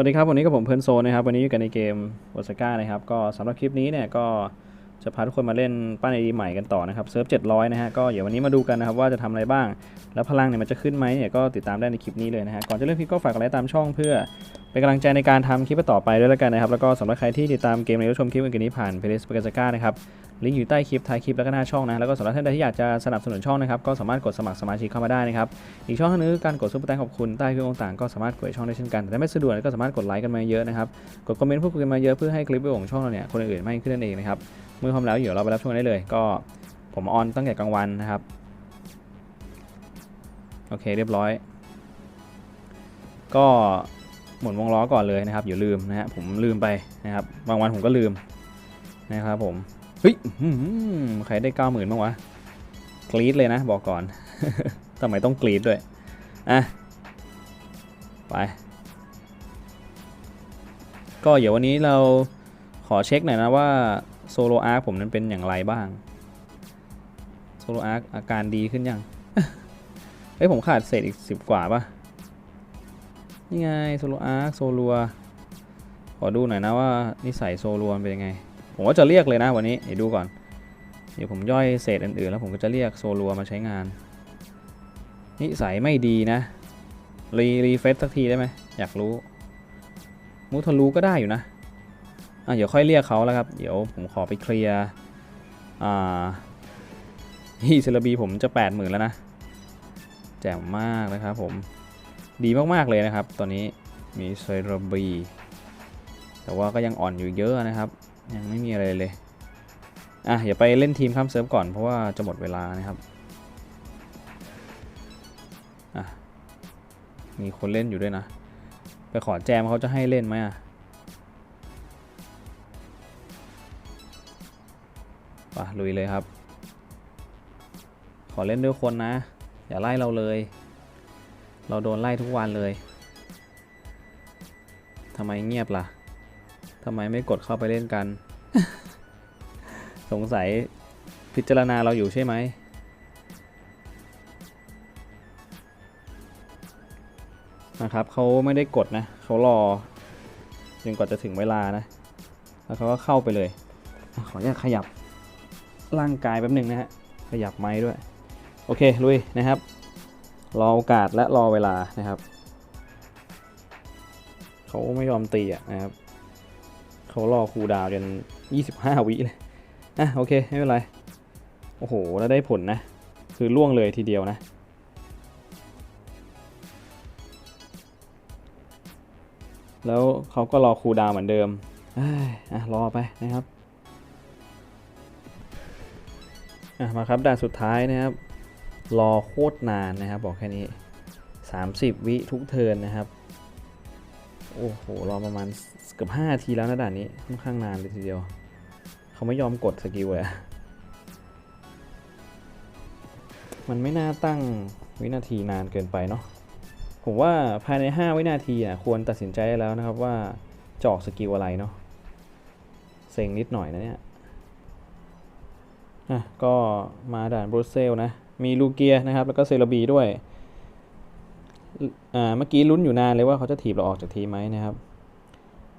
วัสดีครับ วันนี้กับผมเพื่อนโซนนะครับ วันนี้อยู่กันในเกมโอซาก้านะครับ ก็สำหรับคลิปนี้เนี่ยก็จะพาทุกคนมาเล่นป้านไอดีใหม่กันต่อนะครับเซิร์ฟ700 นะฮะ ก็เดี๋ยววันนี้มาดูกันนะครับว่าจะทำอะไรบ้าง แล้วพลังเนี่ยมันจะขึ้นไหมเนี่ยก็ติดตามได้ในคลิปนี้เลยนะฮะ ก่อนจะเริ่มคลิปก็ฝากกดไลค์ตามช่องเพื่อ เป็นกำลังใจในการทำคลิปต่อไปด้วยแล้วกันนะครับ แล้วก็สำหรับใครที่ติดตามเกมในรับชมคลิปอื่นๆนี้ผ่านเพลสต์โอซาก้านะครับลิงก์อยู่ใต้คลิปท้ายคลิปแล้วก็หน้าช่องนะ แล้วก็สำหรับท่านใดที่อยากจะสนับสนุนช่องนะครับก็สามารถกดสมัครสมาชิกเข้ามาได้นะครับ อีกช่องทางนึงการกดซุปเปอร์แตงขอบคุณใต้คลิปต่างๆก็สามารถกดช่องได้เช่นกัน แต่ถ้าไม่สะดวกก็สามารถกดไลค์กันมาเยอะนะครับ กดคอมเมนต์พูดคุยกันมาเยอะเพื่อให้คลิปวิดีโอของช่องเราเนี่ยคนอื่นๆไม่ขึ้นนั่นเองนะครับเมื่อพร้อมแล้วเดี๋ยวเราไปรับชมได้เลย ก็ผมออนตั้งแต่กลางวันนะครับโอเคเรียบร้อย ก็ หมุนวงล้อก่อนเลยนะครับอย่าลืมนะฮะผมลืมไปนะครับบางวันผมก็ลืมนะครับผมเฮ้ยใครได้เก้าหมื่นบ้างวะกรีดเลยนะบอกก่อนทำไมต้องกรีดด้วยอะไป ก็เดี๋ยววันนี้เราขอเช็คหน่อยนะว่าโซโลอาร์ผมนั้นเป็นอย่างไรบ้างโซโลอาร์อาการดีขึ้นยังเฮ้ยผมขาดเศษอีกสิบกว่าปะ นี่ไงโซโลอาร์โซลัวขอดูหน่อยนะว่านิสัยโซลัวเป็นยังไง ผมก็จะเรียกเลยนะวันนี้เดี๋ยวดูก่อน เดี๋ยวผมย่อยเศษอื่นๆแล้วผมก็จะเรียกโซลัวมาใช้งาน นิสัยไม่ดีนะรีรีเฟซสักทีได้ไหมอยากรู้มูทะลุก็ได้อยู่นะอะเดี๋ยวค่อยเรียกเขาแล้วครับ เดี๋ยวผมขอไปเคลียร์อ่าฮีเซลบีผมจะ 8 0,000 แล้วนะ แจ่มมากนะครับผม ดีมากๆเลยนะครับ ตอนนี้มีเซลบี แต่ว่าก็ยังอ่อนอยู่เยอะนะครับ ยังไม่มีอะไรเลย อะอย่าไปเล่นทีมข้ามเซิร์ฟก่อนเพราะว่าจะหมดเวลานะครับ อะ มีคนเล่นอยู่ด้วยนะ ไปขอแจมเขาจะให้เล่นไหมอะไปลุยเลยครับ ขอเล่นด้วยคนนะ อย่าไล่เราเลย เราโดนไล่ทุกวันเลยทำไมเงียบล่ะทำไมไม่กดเข้าไปเล่นกัน สงสัยพิจารณาเราอยู่ใช่ไหมนะครับเขาไม่ได้กดนะเขารอจนกว่าจะถึงเวลานะ แล้วเขาก็เข้าไปเลย ขออนุญาตขยับร่างกายแป๊บหนึ่งนะฮะ ขยับไม้ด้วย โอเค ลุยนะครับ รอโอกาสและรอเวลานะครับเขาไม่ยอมตีอะนะครับเขารอคูดาวน์จน 25 วิเลยอะโอเคไม่เป็นไร โอ้โห แล้วได้ผลนะ คือล่วงเลยทีเดียวนะ แล้วเขาก็รอคูดาวเหมือนเดิมเอ้อะรอไปนะครับอะมาครับด่านสุดท้ายนะครับ รอโคตรนานนะครับ บอกแค่นี้ 30 วิทุกเทิร์นนะครับ โอ้โห รอประมาณเกือบ5นาทีแล้วนะด่านนี้ค่อนข้างนานเลยทีเดียว เขาไม่ยอมกดสกิลเลยมันไม่น่าตั้งวินาทีนานเกินไปเนาะผมว่าภายใน 5 วินาทีอะควรตัดสินใจได้แล้วนะครับว่าจะออกสกิลอะไรเนาะเซ็งนิดหน่อยนะเนี่ยอะก็มาด่านบรูเซลนะ มีลูเกียนะครับ แล้วก็เซรบีด้วยอ่าเมื่อกี้ลุ้นอยู่นานเลยว่าเขาจะถีบเราออกจากทีมไหมนะครับ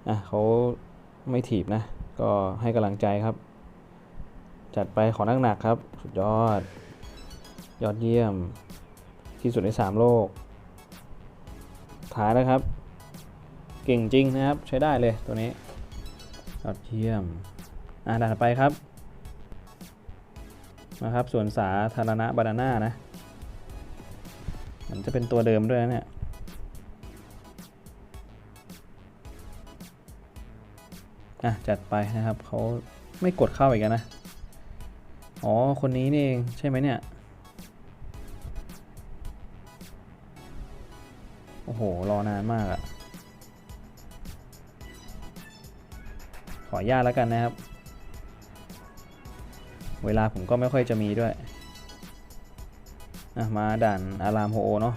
อะเขาไม่ถีบนะ ก็ให้กำลังใจครับ จัดไปขอนักหนักครับ สุดยอด ยอดเยี่ยม ที่สุดใน 3 โลกท้ายแล้วครับ เก่งจริงนะครับ ใช้ได้เลยตัวนี้ ยอดเยี่ยม อ่าด่านไปครับ นะครับส่วนสาธารณะบานาน่านะมันจะเป็นตัวเดิมด้วยนะเนี่ยอะจัดไปนะครับเขาไม่กดเข้าอีกแล้วนะอ๋อ คนนี้นี่เอง ใช่ไหมเนี่ย โอ้โห รอนานมากอะขออนุญาตแล้วกันนะครับ เวลาผมก็ไม่ค่อยจะมีด้วยอะมาด่านอารามโฮโอเนาะ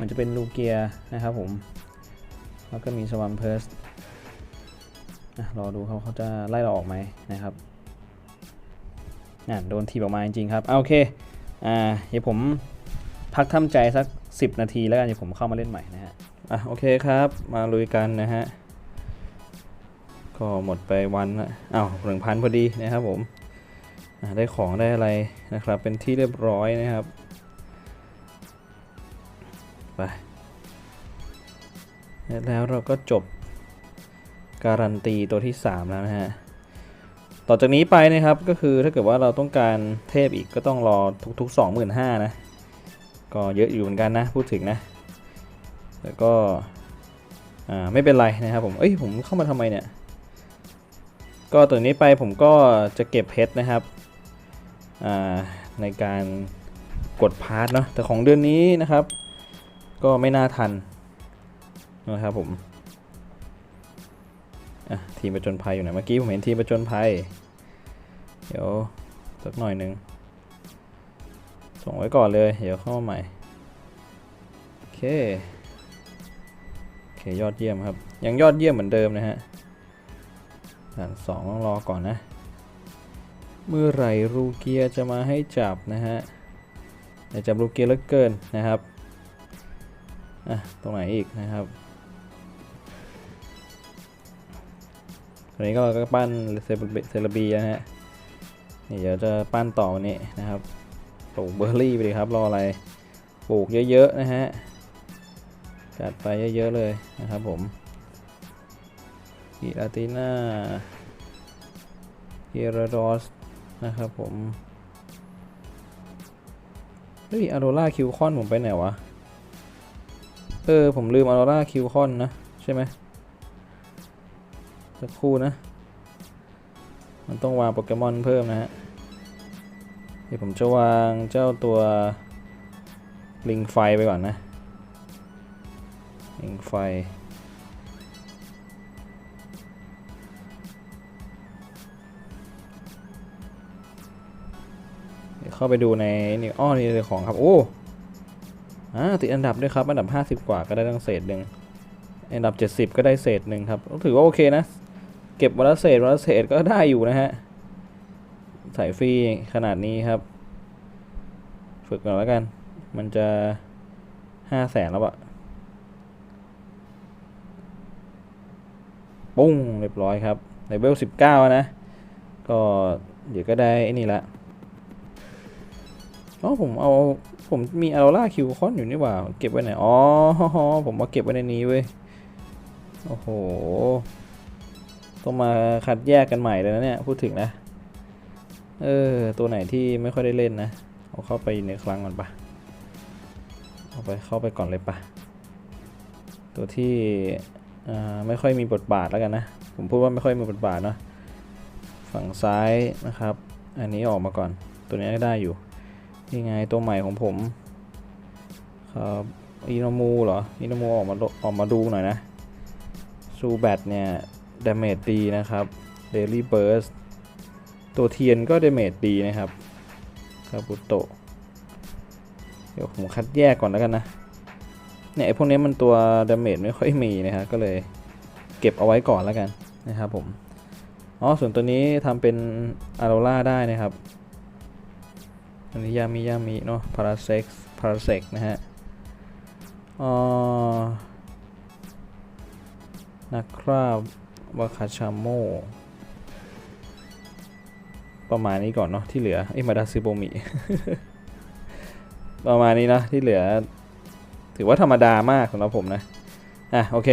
มันจะเป็นลูเกียนะครับผม แล้วก็มีสวัมเพิร์สอะรอดูเขาเขาจะไล่เราออกไหมนะครับนั่นโดนทีบออกมาจริงๆครับอโอเคอ่าเดี๋ยวผมพักทำใจสัก 10 นาทีแล้วกันเดี๋ยวผมเข้ามาเล่นใหม่นะฮะอะโอเคครับมาลุยกันนะฮะก็หมดไปวันละอ้าวหนึ่งพันพอดีนะครับผม ได้ของได้อะไรนะครับ เป็นที่เรียบร้อยนะครับ ไป แล้วเราก็จบการันตีตัวที่ 3 แล้วนะฮะ ต่อจากนี้ไปนะครับก็คือถ้าเกิดว่าเราต้องการเทพอีกก็ต้องรอทุก ๆ 25,000นะ ก็เยอะอยู่เหมือนกันนะพูดถึงนะแต่ก็อ่าไม่เป็นไรนะครับผม เอ้ยผมเข้ามาทำไมเนี่ย ก็ตัวนี้ไปผมก็จะเก็บเพชรนะครับ ในการกดพาร์ทเนาะแต่ของเดือนนี้นะครับ ก็ไม่น่าทันนะครับผมทีมประจนภัยอยู่ไหนเมื่อกี้ผมเห็นทีมประจนภัย เดี๋ยวสักหน่อยหนึ่งส่งไว้ก่อนเลย เดี๋ยวเข้ามาใหม่ โอเค โอเคยอดเยี่ยมครับ ยังยอดเยี่ยมเหมือนเดิมนะฮะด่านสองต้องรอก่อนนะ เมื่อไหร่รูเกียจะมาให้จับนะฮะอยาจับรูเกียเหลือเกินนะครับอะตรงไหนอีกนะครับตอนนี้ก็เราก็ปั้นเซเลบเซเลบีนะฮะนี่เดี๋ยวจะปั้นต่อวันนี้นะครับปลูกเบอร์รี่ไปเลยครับรออะไรปลูกเยอะๆนะฮะจัดไปเยอะๆเลยนะครับผมกีราติน่าเฮรดอส นะครับผมเฮ้ยอโรล่าคิวคอนผมไปไหนวะ เออ ผมลืมอโรล่าคิวคอนนะ ใช่ไหมสักครู่นะ มันต้องวางโปเกมอนเพิ่มนะฮะ เดี๋ยวผมจะวางเจ้าตัวลิงไฟไปก่อนนะ ลิงไฟ เข้าไปดูในนี่อ้อนี่เลยของครับโอ้อ่าติดอันดับด้วยครับ อันดับ 50 กว่าก็ได้ตั้งเศษหนึ่งอันดับ 70 ก็ได้เศษหนึ่งครับถือว่าโอเคนะ เก็บวันละเศษวันละเศษก็ได้อยู่นะฮะสายฟรีขนาดนี้ครับ ฝึกก่อนแล้วกัน มันจะห้าแสนแล้วอะปุ้งเรียบร้อยครับเลเวลสิบเก้านะ ก็เดี๋ยวก็ได้ไอ้นี่ละ อ๋อผมเอาผมมีอ r รล่าคิวคอนอยู่นี่หว่า เก็บไว้ไหน อ๋อผมมาเก็บไว้ในนี้เว้ย โอ้โห ต้องมาคัดแยกกันใหม่เลยนะเนี่ย พูดถึงนะ เออ ตัวไหนที่ไม่ค่อยได้เล่นนะ เอาเข้าไปในครั้งก่อนปะเอาไปเข้าไปก่อนเลยปะตัวที่ไม่ค่อยมีบทบาทแล้วกันนะ ผมพูดว่าไม่ค่อยมีบทบาทเนาะ ฝั่งซ้ายนะครับ อันนี้ออกมาก่อน ตัวนี้ก็ได้อยู่ นี่ไงตัวใหม่ของผมครับอินโมูเหรออินโมูออกมาออกมาดูหน่อยนะซูแบตเนี่ยดาเมจดีนะครับเดลี่เบิร์สตัวเทียนก็ดาเมจดีนะครับคาบุโตะเดี๋ยวผมคัดแยกก่อนแล้วกันนะเนี่ยพวกนี้มันตัวดาเมจไม่ค่อยมีนะครับก็เลยเก็บเอาไว้ก่อนแล้วกันนะครับผมอ๋อส่วนตัวนี้ทำเป็นอาร์โ a ได้นะครับ อันนี้ยามิยามิเนาะพาราเซ็กพาราเซ็กนะฮะอ๋อนักคราบวาคาชามโม ประมาณนี้ก่อนเนาะที่เหลือไอ้มาดาซิโบมิ ประมาณนี้นะที่เหลือ ถือว่าธรรมดามากสำหรับผมนะ อะ โอเค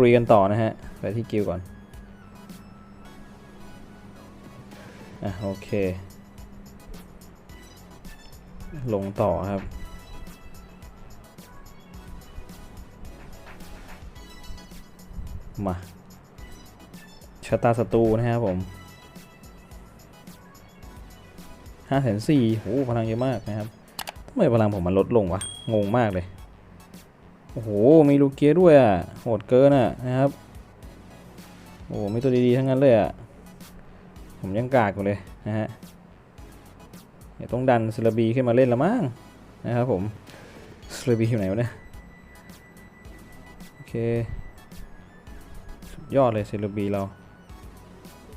รุยกันต่อนะฮะ ไปที่กิวก่อน อะ โอเค ลงต่อครับ มาชะตาศัตรูนะครับผมห้าแสนสี่โหพลังเยอะมากนะครับทำไมพลังผมมันลดลงวะ งงมากเลย โอ้โห มีลูกเกียร์ด้วยอะ โหดเกินอะนะครับ โอ้โหมีตัวดีๆ ทั้งนั้นเลยอะ ผมยังกากอยู่เลยนะฮะ ต้องดันเซลบีขึ้นมาเล่นละมั้งนะครับผมเซลบีอยู่ไหนวะเนี่ยโอเคยอดเลยเซลบีเรา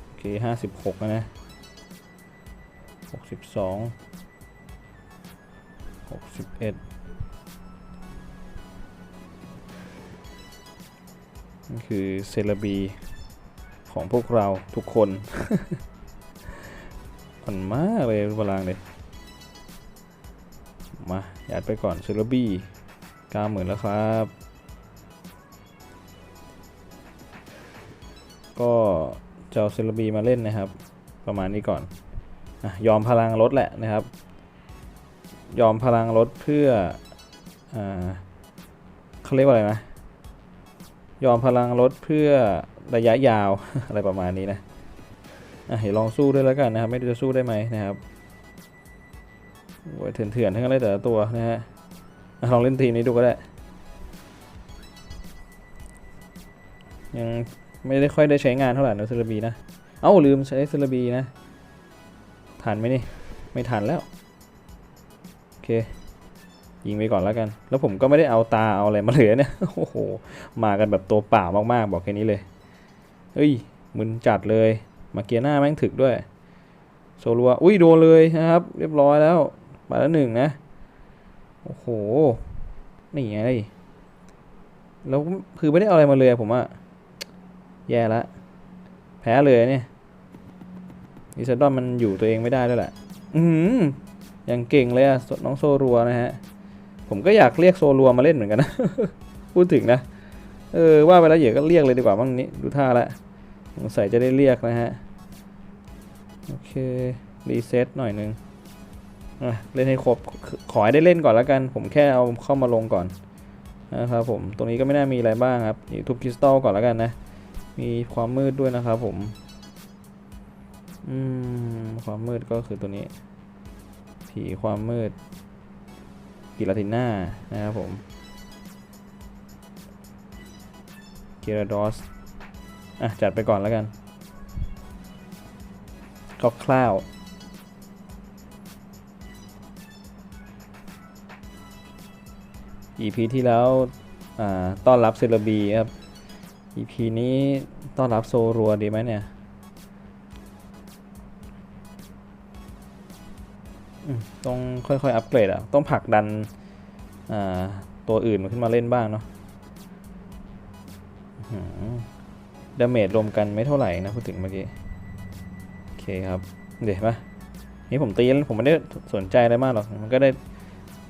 โอเคห้าสิบหกนะหกสิบสองหกสิบเอ็ดนี่คือเซลบีของพวกเราทุกคนอ่อนมากเลยพลังเลย ยัดไปก่อนเซเลบีเก้าหมื่นแล้วครับ ก็จะเอาซเลบีมาเล่นนะครับ ประมาณนี้ก่อนอยอมพลังลดแหละนะครับ ยอมพลังลดเพื่ออเขาเรียกว่าอะไรนะยอมพลังลดเพื่อระยะยาวอะไรประมาณนี้นะอะเดี๋ยวลองสู้ด้วยแล้วกันนะครับ ไม่รู้จะสู้ได้ไหมนะครับ เถื่อนๆทั้งนั้นเลยแต่ละตัวนะฮะลองเล่นทีมนี้ดูก็ได้ ยังไม่ได้ค่อยได้ใช้งานเท่าไหร่นะเซเลบีนะ เอ้าลืมใช้เซเลบีนะทันไหมนี่ ไม่ทันแล้ว โอเค ยิงไปก่อนแล้วกัน แล้วผมก็ไม่ได้เอาตาเอาอะไรมาเหลือเนี่ย โอ้โห มากันแบบตัวเปล่ามากๆ บอกแค่นี้เลย เฮ้ย มึนจัดเลย มาเกียร์หน้าแม่งถึกด้วย โซลัว อุ้ยโดนเลยนะครับ เรียบร้อยแล้ว ไปแล้วหนึ่งนะ โอ้โห นี่ไงแล้วคือไม่ได้เอาอะไรมาเลยผมอะแย่ละ แพ้เลยเนี่ยดิซดอนมันอยู่ตัวเองไม่ได้ด้วยแหละ อืมยังเก่งเลยอะน้องโซรัวนะฮะ ผมก็อยากเรียกโซรัวมาเล่นเหมือนกันนะ พูดถึงนะ เออ ว่าไปแล้วเหยียก็เรียกเลยดีกว่าบ้างนี้ดูท่าละสงสัยจะได้เรียกนะฮะ โอเค รีเซ็ตหน่อยนึง เล่นให้ครบขอให้ได้เล่นก่อนแล้วกัน ผมแค่เอาเข้ามาลงก่อนนะครับผมตรงนี้ก็ไม่น่ามีอะไรบ้างครับทุบคริสตัลก่อนแล้วกันนะ มีความมืดด้วยนะครับผมอืมความมืดก็คือตัวนี้ ผีความมืดกิลาติน่านะครับผมเกราดอสอะจัดไปก่อนแล้วกันคร่าวๆ EP ที่แล้วต้อนรับเซเลบีครับ EP นี้ต้อนรับโซรัวดีไหมเนี่ยต้องค่อยๆอัปเกรดอะ ต้องผลักดันตัวอื่นมาขึ้นมาเล่นบ้างเนาะดาเมจรวมกันไม่เท่าไหร่นะพูดถึงเมื่อกี้ โอเคครับ เดี๋ยวปะนี่ผมตีแล้วผมไม่ได้สนใจอะไรมากหรอก มันก็ได้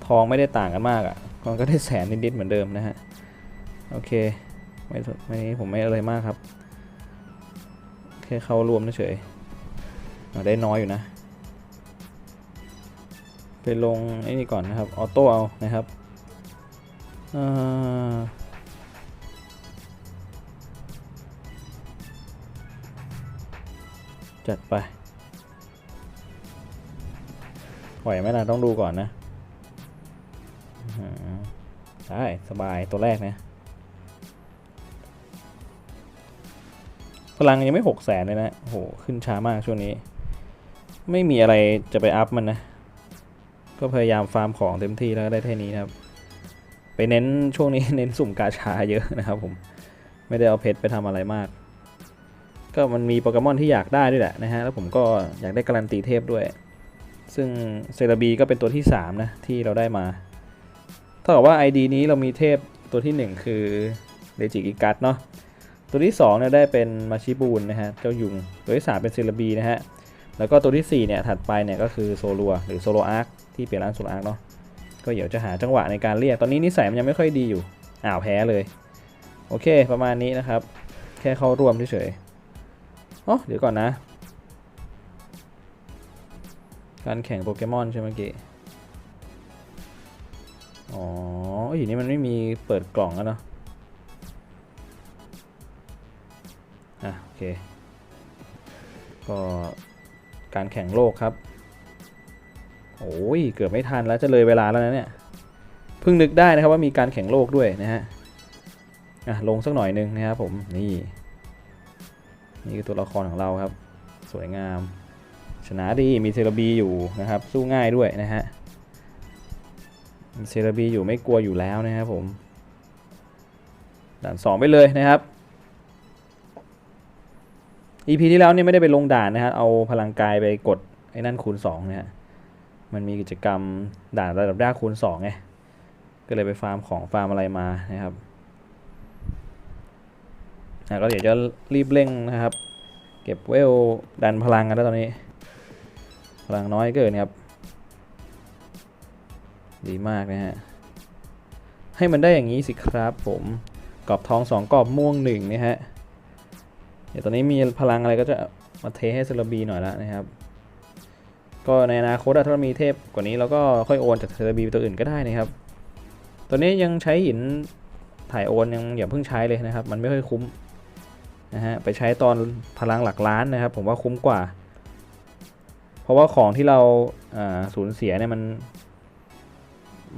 ทองไม่ได้ต่างกันมากอะ่ะ มันก็ได้แสนนิดๆเหมือนเดิมนะฮะ โอเค ไม่ไม่ผมไม่อะไรมากครับแค่เข้ารวมเฉยๆอะได้น้อยอยู่นะ ไปลงไอ้นี่ก่อนนะครับ ออโต้เอานะครับจัดไปไหวไหมล่ะต้องดูก่อนนะ อื้อหือได้สบายตัวแรกนะ พลังยังไม่หกแสนเลยนะโหขึ้นช้ามากช่วงนี้ ไม่มีอะไรจะไปอัพมันนะ ก็พยายามฟาร์มของเต็มที่แล้วได้แค่นี้นะครับ ไปเน้นช่วงนี้เน้นสุ่มกาชาเยอะนะครับผมไม่ได้เอาเพชรไปทำอะไรมาก ก็มันมีโปเกมอนที่อยากได้ด้วยแหละนะฮะแล้วผมก็อยากได้การันตีเทพด้วย ซึ่งเซราบีก็เป็นตัวที่ 3 นะ ที่เราได้มา เท่ากับว่า ID นี้เรามีเทพตัวที่ 1 คือเ e จิกิกัสเนาะตัวที่2เนี่ยได้เป็นมาชิบูนนะฮะเจ้ายุง ตัวที่ 3 เป็นเซราบีนะฮะแล้วก็ตัวที่4เนี่ยถัดไปเนี่ยก็คือโซลัวหรือโซโลอาร์คที่เปลี่ยนร่างโซโลอาร์คเนาะก็เดี๋ยวจะหาจังหวะในการเรียก ตอนนี้นิสัยมันยังไม่ค่อยดีอยู่อ้าวแพ้เลย โอเคประมาณนี้นะครับ แค่เข้าร่วมเฉยๆอ๋อเดี๋ยวก่อนนะ การแข่งโปเกมอนใช่ไหมเมื่อกี้ อ๋ออย่นี้มันไม่มีเปิดกล่องแล้วเนาะอะโอเค ก็การแข่งโลกครับ โอ้ยเกือบไม่ทันแล้วจะเลยเวลาแล้วนะเนี่ย เพิ่งนึกได้นะครับว่ามีการแข่งโลกด้วยนะฮะ อะลงสักหน่อยหนึงนะครับผมนี่ นี่คือตัวละครของเราครับ สวยงาม ชนะดีมีเซราบีอยู่นะครับ สู้ง่ายด้วยนะฮะ เซราบีอยู่ไม่กลัวอยู่แล้วนะครับผมด่านสองไปเลยนะครับ EP ที่แล้วเนี่ยไม่ได้ไปลงด่านนะฮะเอาพลังกายไปกดไอ้นั่นคูณ2นะฮะมันมีกิจกรรมด่านระดับยากคูณ2ไงก็เลยไปฟาร์มของฟาร์มอะไรมานะครับอะก็เดี๋ยวจะรีบเร่งนะครับ เก็บเวลดันพลังกันแล้วตอนนี้ พลังน้อยเกินครับ ดีมากนะฮะ ให้มันได้อย่างนี้สิครับผมกรอบทองสองกรอบม่วงหนึ่งนะฮะ เดี๋ยวตอนนี้มีพลังอะไรก็จะมาเทให้เซเลบีหน่อยล้วนะครับ ก็ในอนาคตถ้าเรามีเทพกว่านี้เราก็ค่อยโอนจากเซเลบีไปตัวอื่นก็ได้นะครับตัวนี้ยังใช้หินถ่ายโอนยังอย่าเพิ่งใช้เลยนะครับ มันไม่ค่อยคุ้มนะฮะไปใช้ตอนพลังหลักล้านนะครับ ผมว่าคุ้มกว่า เพราะว่าของที่เราสูญเสียเนี่ยมัน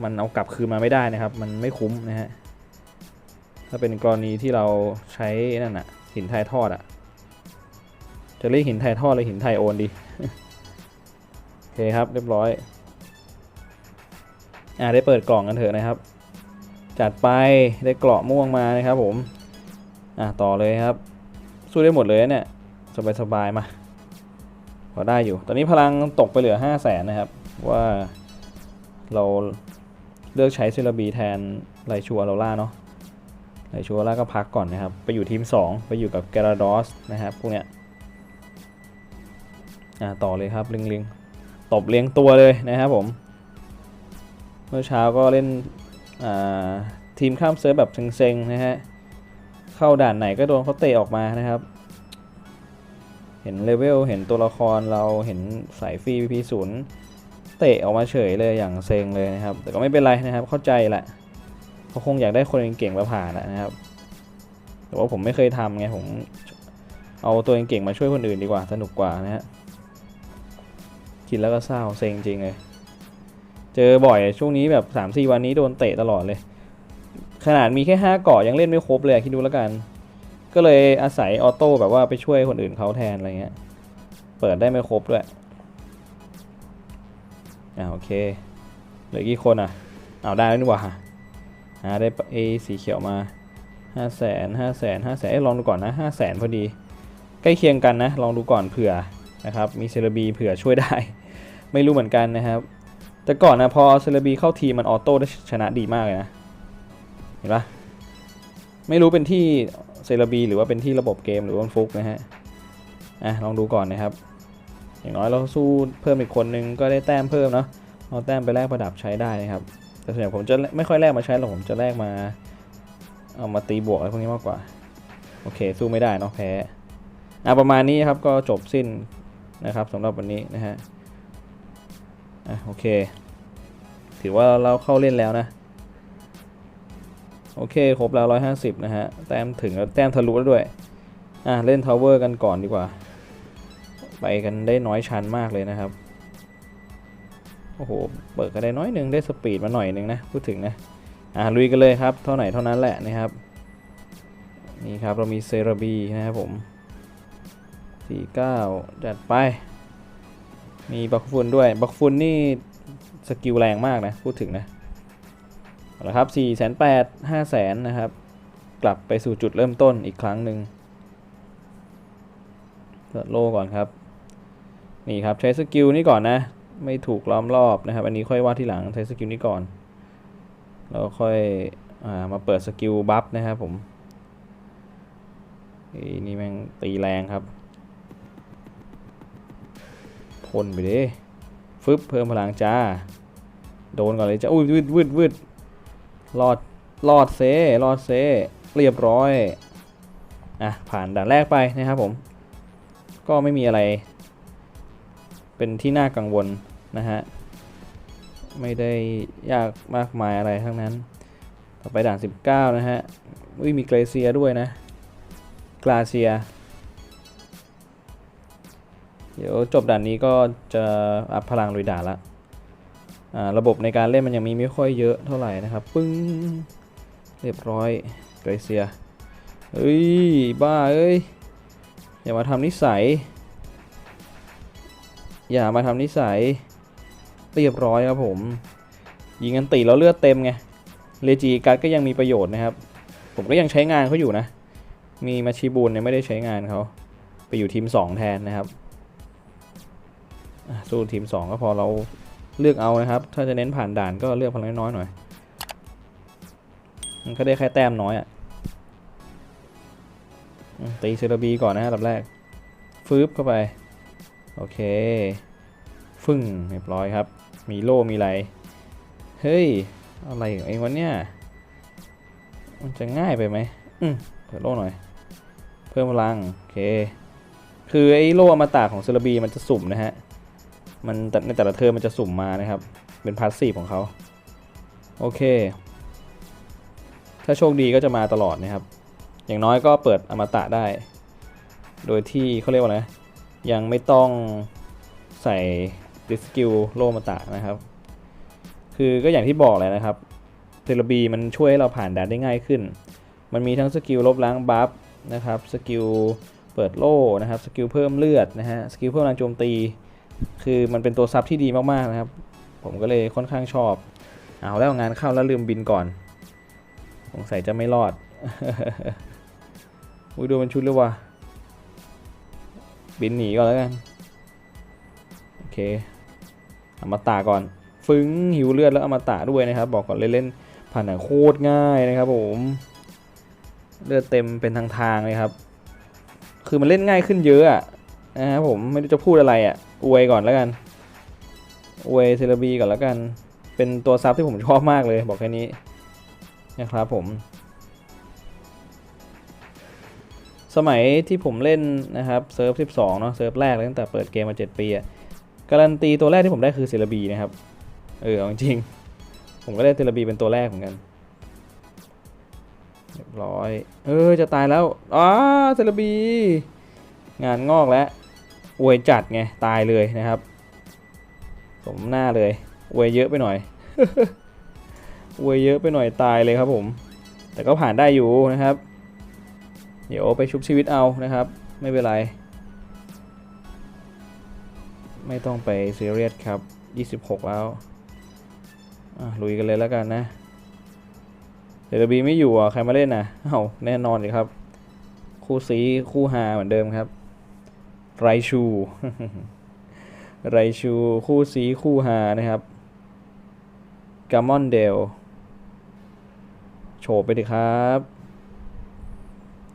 มันเอากลับคืนมาไม่ได้นะครับ มันไม่คุ้มนะฮะถ้าเป็นกรณีที่เราใช้นั่นอะหินไทยทอดอะจะเรียกหินไทยทอดหรือหินไทยโอนดีโอเคครับเรียบร้อยอ่าได้เปิดกล่องกันเถอะนะครับ จัดไปได้เกราะม่วงมานะครับผมอ่าต่อเลยครับ สู้ได้หมดเลยเนี่ยสบายๆมาพอได้อยู่ ตอนนี้พลังตกไปเหลือ 5 0 0แสนนะครับ ว่าเรา เลือกใช้เซราบีแทนไลชัวโรล่าเนาะไลชัวโรล่าก็พักก่อนนะครับ ไปอยู่ทีม 2 ไปอยู่กับแกราดอสนะครับพวกเนี้ยอ่าต่อเลยครับลิงลิงตบเลี้ยงตัวเลยนะครับผม เมื่อเช้าก็เล่นอ่าทีมข้ามเซิร์ฟแบบเซ็งๆนะฮะเข้าด่านไหนก็โดนเขาเตะออกมานะครับเห็นเลเวล เห็นตัวละครเราเห็นสายฟรีพีศูนย์ เตะออกมาเฉยเลยอย่างเซ็งเลยนะครับ แต่ก็ไม่เป็นไรนะครับเข้าใจแหละเขาคงอยากได้คนเก่งๆมาผ่านนะครับ แต่ว่าผมไม่เคยทำไงผมเอาตัวเก่งมาช่วยคนอื่นดีกว่าสนุกกว่านะฮะคิดแล้วก็เศร้าเซ็งจริงเลย เจอบ่อยช่วงนี้แบบ3าสี่วันนี้โดนเตะตลอดเลย ขนาดมีแค่5เกาะยังเล่นไม่ครบเลยคิดดูแล้วกัน ก็เลยอาศัยออโต้แบบว่าไปช่วยคนอื่นเขาแทนอะไรเงี้ย เปิดได้ไม่ครบด้วย อ่าโอเคเหลือกี่คนอะเอาได้แล้วนี่หว่าหาได้เอสีเขียวมาห้าแสนห้าแสนห้าแสนลองดูก่อนนะห้าแสนพอดี ใกล้เคียงกันนะ ลองดูก่อนเผื่อนะครับมีเซเลบีเผื่อช่วยได้ ไม่รู้เหมือนกันนะครับ แต่ก่อนนะพอเซเลบีเข้าทีมมันออโต้ได้ชนะดีมากเลยนะ เห็นปะไม่รู้เป็นที่เซเลบีหรือว่าเป็นที่ระบบเกมหรือว่ามันฟุกนะฮะอะลองดูก่อนนะครับ อย่างน้อยเราสู้เพิ่มอีกคนนึงก็ได้แต้มเพิ่มเนาะเอาแต้มไปแลกประดับใช้ได้นะครับ แต่ส่วนใหญ่ผมจะไม่ค่อยแลกมาใช้หรอกผมจะแลกมาเอามาตีบวกอะไรพวกนี้มากกว่า โอเค สู้ไม่ได้เนาะแพ้อะประมาณนี้ครับก็จบสิ้นนะครับสำหรับวันนี้นะฮะอะโอเค ถือว่าเราเข้าเล่นแล้วนะ โอเค ครบแล้ว 150 นะฮะ แต้มถึงแล้วแต้มทะลุแล้วด้วย อะ เล่นทาวเวอร์กันก่อนดีกว่า ไปกันได้น้อยชั้นมากเลยนะครับ โอ้โห เปิดก็ได้น้อยหนึ่งได้สปีดมาหน่อยหนึ่งนะ พูดถึงนะ อะลุยกันเลยครับ เท่าไหร่เท่านั้นแหละนะครับ นี่ครับเรามีเซราบีนะครับผม 49 จัดไป มีบักฟุนด้วยบักฟุนนี่สกิลแรงมากนะ พูดถึงนะเอาละครับ4 8 0 0 0 5 0 0 0นะครับ กลับไปสู่จุดเริ่มต้นอีกครั้งหนึ่งเปิดโลก่อนครับ นี่ครับใช้สกิลนี้ก่อนนะ ไม่ถูกล้อมรอบนะครับ อันนี้ค่อยว่าที่หลังใช้สกิลนี้ก่อน แล้วค่อยอามาเปิดสกิลบัฟนะครับผมนี่แม่งตีแรงครับพ่นไปดิฟึบเพิ่มพลังจ้า โดนก่อนเลยจ้าอุ้ยวืดวืดวืดรอดรอดเซรอดเซเรียบร้อย อะ ผ่านด่านแรกไปนะครับผม ก็ไม่มีอะไร เป็นที่น่ากังวลนะฮะ ไม่ได้ยากมากมายอะไรทั้งนั้น ต่อไปด่าน 19 นะฮะอุ้ยมีเกรเซียด้วยนะ กลาเซีย เดี๋ยวจบด่านนี้ก็จะอัพพลังลุยด่านละระบบในการเล่นมันยังมีไม่ค่อยเยอะเท่าไหร่นะครับ ปึ้ง เรียบร้อยเกรเซีย เฮ้ย บ้า เอ้ย อย่ามาทำนิสัย อย่ามาทำนิสัยเรียบร้อยครับผม ยิงกันตีแล้วเลือดเต็มไงเลจีกัดก็ยังมีประโยชน์นะครับ ผมก็ยังใช้งานเขาอยู่นะ มีมาชีบูนเนี่ยไม่ได้ใช้งานเขาไปอยู่ทีม 2 แทนนะครับสู้ทีม 2 ก็พอเราเลือกเอานะครับ ถ้าจะเน้นผ่านด่านก็เลือกพลังน้อยๆหน่อยมันก็ได้แค่แต้มน้อยอะ่ะตีเซราบีก่อนนะฮะลำแรก ฟืบเข้าไป โอเค ฟึ่งเรียบร้อยครับ มีโล่มีอะไร เฮ้ย อะไรของเองวะเนี่ย มันจะง่ายไปไหมอืมเปิดโล่หน่อย เพิ่มพลัง โอเค คือไอ้โล่อมตะของเซรบีมันจะสุ่มนะฮะ มันในแต่ละเทอมมันจะสุ่มมานะครับ เป็นพาสซีฟของเขา โอเค ถ้าโชคดีก็จะมาตลอดนะครับ อย่างน้อยก็เปิดอมตะได้ โดยที่เขาเรียกว่าอะไร ยังไม่ต้องใส่ดิสกิลโลอมตะนะครับ คือก็อย่างที่บอกเลยนะครับเทเลบีมันช่วยให้เราผ่านด่านได้ง่ายขึ้น มันมีทั้งสกิลลบล้างบัฟนะครับสกิลเปิดโล่นะครับสกิลเพิ่มเลือดนะฮะสกิลเพิ่มแรงโจมตี คือมันเป็นตัวซับที่ดีมากๆนะครับ ผมก็เลยค่อนข้างชอบ เอาแล้วงานเข้าแล้วลืมบินก่อนสงสัยจะไม่รอดอุ้ยดูมันชุดเลยว่ะ บินหนีก่อนแล้วกันโอเคอมาตะก่อน ฟึ้งหิวเลือดแล้วอมาตะด้วยนะครับ บอกก่อนเล่นๆผ่านหนังโคตรง่ายนะครับผมเลือดเต็มเป็นทางทางๆเลยครับ คือมันเล่นง่ายขึ้นเยอะอะนะครับผมไม่รู้จะพูดอะไรอะอวยก่อนแล้วกันอวยเซเลบีก่อนแล้วกัน เป็นตัวซับที่ผมชอบมากเลยบอกแค่นี้นะครับผม สมัยที่ผมเล่นนะครับเซิร์ฟ 12 เนาะเซิร์ฟแรกเลยตั้งแต่เปิดเกมมา 7 ปีอะการันตีตัวแรกที่ผมได้คือเซเลบีนะครับ เออจริง ผมก็ได้เซเลบีเป็นตัวแรกเหมือนกันเรียบร้อย เออจะตายแล้วอ้าเซเลบี งานงอกแล้วอวยจัดไงตายเลยนะครับสมหน้าเลยอวยเยอะไปหน่อยอวยเยอะไปหน่อยตายเลยครับผม แต่ก็ผ่านได้อยู่นะครับ เดี๋ยวไปชุบชีวิตเอานะครับ ไม่เป็นไร ไม่ต้องไปซีเรียสครับ 26 แล้วอะลุยกันเลยแล้วกันนะเดลบีไม่อยู่อะใครมาเล่นน่ะเอาแน่นอนเลยครับ คู่ซีคู่ฮาเหมือนเดิมครับ ไรชู ไรชูคู่ซีคู่ฮานะครับกามอนเดลโฉบไปดิครับ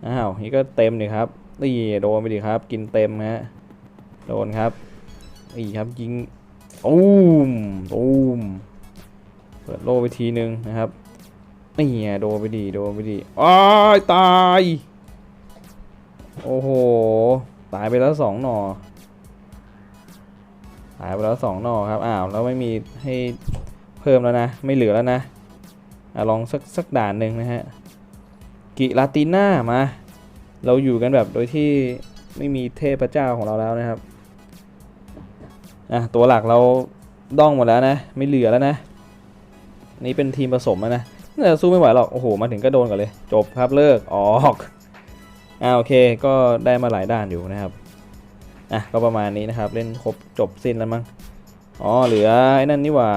อ้าวนี่ก็เต็มเลยครับนี่โดนไปดิครับ กินเต็มฮะโดนครับนี่ครับยิงตูมตูมเปิดโล่ไปทีนึงนะครับนี่โดนไปดีโดนไปดีอ้ายตายโอ้โหตายไปแล้วสองหนอตายไปแล้วสองหนอครับอ้าวแล้วไม่มีให้เพิ่มแล้วนะ ไม่เหลือแล้วนะอะลองสักสักด่านหนึ่งนะฮะ กิลาติน่ามา เราอยู่กันแบบโดยที่ไม่มีเทพเจ้าของเราแล้วนะครับอะตัวหลักเราด้องหมดแล้วนะ ไม่เหลือแล้วนะ นี่เป็นทีมผสมแล้วนะน่าจะสู้ไม่ไหวหรอก โอ้โห มาถึงก็โดนก่อนเลย จบครับเลิก ออกอ่าโอเค ก็ได้มาหลายด่านอยู่นะครับ อะ ก็ประมาณนี้นะครับ เล่นครบจบสิ้นแล้วมั้ง อ๋อ เหลือไอ้นั่นนี่ว่า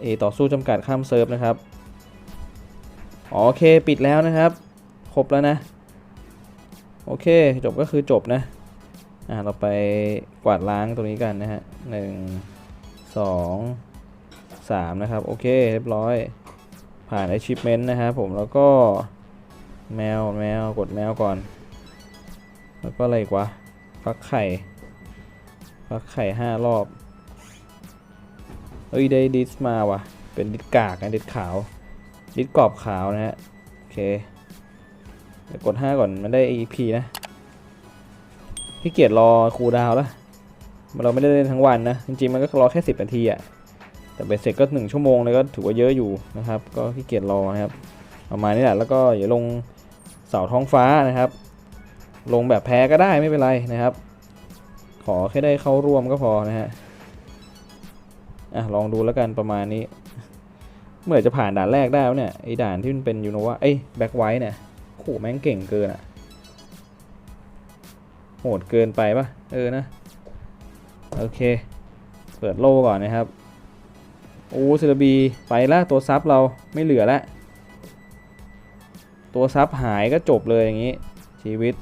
เอต่อสู้จำกัดข้ามเซิร์ฟนะครับ โอเคปิดแล้วนะครับ ครบแล้วนะ โอเคจบก็คือจบนะ อ่าเราไปกวาดล้างตรงนี้กันนะฮะหนึ่งสองสามนะครับ โอเคเรียบร้อย ผ่าน achievement นะครับผมแล้วก็แมวแมวกดแมวก่อน แล้วก็อะไรกวะฟักไข่ฟักไข่ห้ารอบ เอ้ยได้ดิสมาว่ะ เป็นดิสกากนะดิสขาว ดิสกรอบขาวนะฮะ โอเค เดี๋ยวกด 5 ก่อน มันได้ EP นะพี่เกียรรอครูดาวแล้วเราไม่ได้เล่นทั้งวันนะ จริงๆ มันก็รอแค่ 10 นาทีอะแต่เบ็ดเสร็จก็ 1 ชั่วโมงเลยก็ถือว่าเยอะอยู่นะครับ ก็พี่เกียรรอนะครับประมาณนี้แหละ แล้วก็อย่าลงเสาท้องฟ้านะครับ ลงแบบแพ้ก็ได้ไม่เป็นไรนะครับ ขอแค่ได้เข้าร่วมก็พอนะฮะ อะลองดูแล้วกันประมาณนี้ เมื่อจะผ่านด่านแรกได้แล้วเนี่ยไอ้ด่านที่มันเป็นยูโนวะเอ้ยแบ็คไวท์เนี่ยโหแม่งเก่งเกินอะโหดเกินไปปะเออนะ โอเค เปิดโล่ก่อนนะครับโอ้เซเลบีไปละตัวซับเราไม่เหลือละตัวซับหายก็จบเลยอย่างนี้ ชีวิต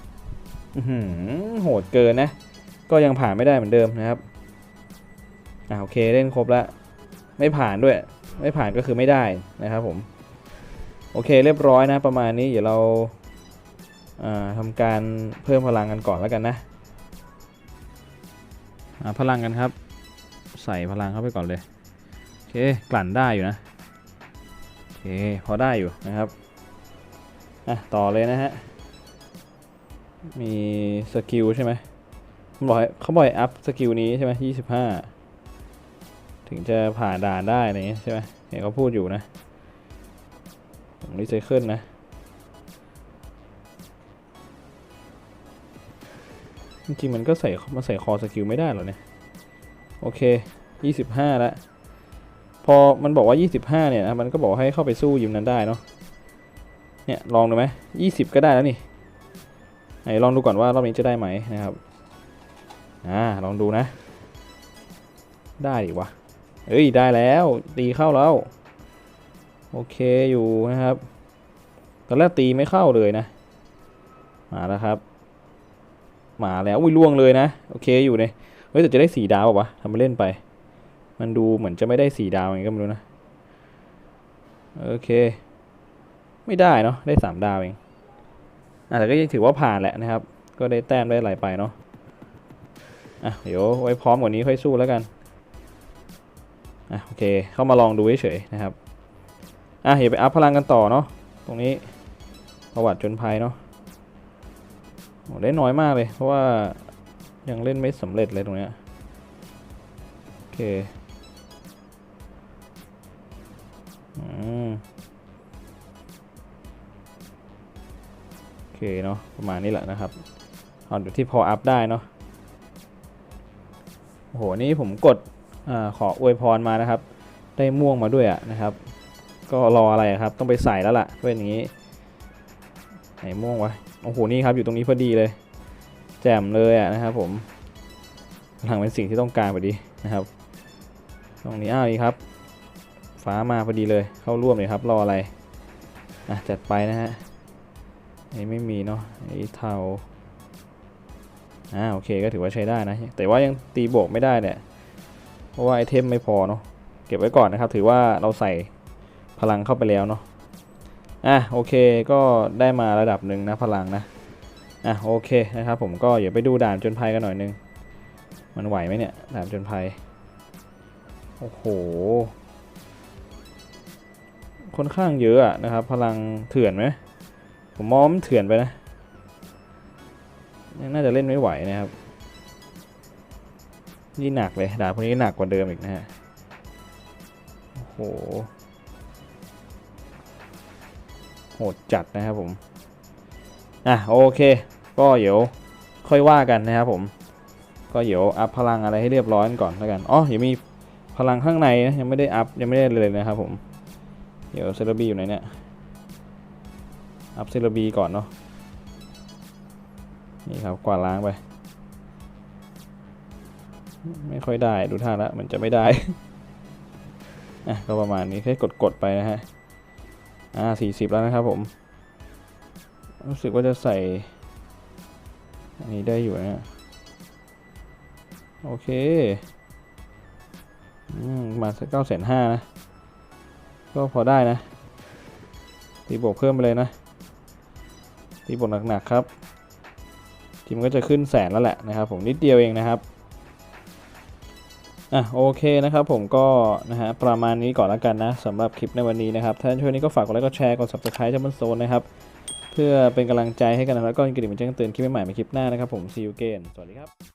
โหดเกินนะ ก็ยังผ่านไม่ได้เหมือนเดิมนะครับอ่าโอเคเล่นครบล้วไม่ผ่านด้วย ไม่ผ่านก็คือไม่ได้นะครับผม โอเคเรียบร้อยนะประมาณนี้เดี๋ยวเราาทำการเพิ่มพลังกันก่อนแล้วกันนะพลังกันครับ ใส่พลังเข้าไปก่อนเลยโอเคกลั่นได้อยู่นะโอเคพอได้อยู่นะครับอะต่อเลยนะฮะมีสกิลใช่ไหมเขาบอกเขาบอกอัพสกิลนี้ใช่ไหมยี่สิบห้า ถึงจะผ่านด่านได้อะไรเงี้ยใช่ไหมเห็นเขาพูดอยู่นะรีไซเคิลนะ จริงๆมันก็ใส่มาใส่คอสกิลไม่ได้หรอเนี่ย โอเค 25 แล้ว พอมันบอกว่า 25 เนี่ยนะมันก็บอกให้เข้าไปสู้ยิมนั้นได้เนาะเนี่ย ลองดูไหม20ก็ได้แล้วนี่ไหนลองดูก่อนว่ารอบนี้จะได้ไหมนะครับ อ่า ลองดูนะ ได้ดิวะ เอ้ย ได้แล้วตีเข้าแล้ว โอเคอยู่นะครับตอนแรกตีไม่เข้าเลยนะ มาแล้วครับ มาแล้วอุ้ยล่วงเลยนะ โอเคอยู่เนี่ยเฮ้ยแต่จะได้สีดาวป่าวะทำไปเล่นไป มันดูเหมือนจะไม่ได้สีดาวอย่างก็ไม่รู้นะ โอเค ไม่ได้เนาะได้สามดาวเองอะแต่ก็ยังถือว่าผ่านแหละนะครับ ก็ได้แต้มได้หลายไปเนาะอะเดี๋ยวไว้พร้อมกว่านี้ค่อยสู้แล้วกัน อะโอเคเข้ามาลองดูเฉยๆนะครับอะเดี๋ยวไปอัพพลังกันต่อเนาะตรงนี้ประวัติจนภัยเนาะได้น้อยมากเลย เพราะว่ายังเล่นไม่สำเร็จเลยตรงเนี้ยโอเคอืมโอเคเนาะประมาณนี้แหละนะครับเอาเดี๋ยวที่พออัพได้เนาะโอ้โหนี่ผมกด อขออวยพรมานะครับ ได้ม่วงมาด้วยอะนะครับ ก็รออะไระครับ ต้องไปใส่แล้วล่ะเป็นอย่างนี้ ไหนม่วงวะ โอ้โห นี่ครับอยู่ตรงนี้พอดีเลย แจ่มเลยอะนะครับ ผมพลังเป็นสิ่งที่ต้องการพอดีนะครับ ตรงนี้อ้าวนี่ครับ ฟ้ามาพอดีเลย เข้าร่วมเลยครับ รออะไรอะจัดไปนะฮะนนี้ไม่มีเนาะไอ้เทาอ่าโอเคก็ถือว่าใช้ได้นะ แต่ว่ายังตีโบกไม่ได้เนี่ย เพราะว่าไอเทมไม่พอเนาะเก็บไว้ก่อนนะครับ ถือว่าเราใส่พลังเข้าไปแล้วเนาะอะโอเคก็ได้มาระดับหนึ่งนะพลังนะอะโอเคนะครับผมก็อย่าไปดูด่านจนภัยกันหน่อยนึง มันไหวไหมเนี่ยด่านจนภัยโอ้โหค่อนข้างเยอะนะครับ พลังเถื่อนไหมผมมองมันเถื่อนไปนะน่าจะเล่นไม่ไหวนะครับ นี่หนักเลยด่านพวกนี้หนักกว่าเดิมอีกนะฮะโอ้โหโหดจัดนะครับผมอะโอเค ก็เดี๋ยวค่อยว่ากันนะครับผม ก็เดี๋ยวอัพพลังอะไรให้เรียบร้อยก่อนแล้วกันอ๋อยังมีพลังข้างในนะยังไม่ได้อัพยังไม่ได้เลยนะครับผมเดี๋ยวเซเลบีอยู่ไหนเนี่ยอัพเซเลบีก่อนเนาะนี่ครับกวาดล้างไป ไม่ค่อยได้ดูท่าแล้วมันจะไม่ได้อะก็ประมาณนี้แค่กดๆไปนะฮะอ่าสี่สิบแล้วนะครับผมรู้สึกว่าจะใส่อันนี้ได้อยู่นะโอเคอืมมาสักเก้าแสนห้านะ ก็พอได้นะ ตีบวกเพิ่มไปเลยนะ ตีบวกหนักๆครับทีมก็จะขึ้นแสนแล้วแหละนะครับผมนิดเดียวเองนะครับ อะโอเคนะครับผมก็นะฮะประมาณนี้ก่อนแล้วกันนะสำหรับคลิปในวันนี้นะครับถ้าช่วยนี้ก็ฝากกดไลค์กดแชร์กด subscribe จันโซนนะครับ เพื่อเป็นกำลังใจให้กันนะแล้วก็กระดิ่งแจ้งเตือนคลิปใหม่ๆในคลิปหน้านะครับผม see you again สวัสดีครับ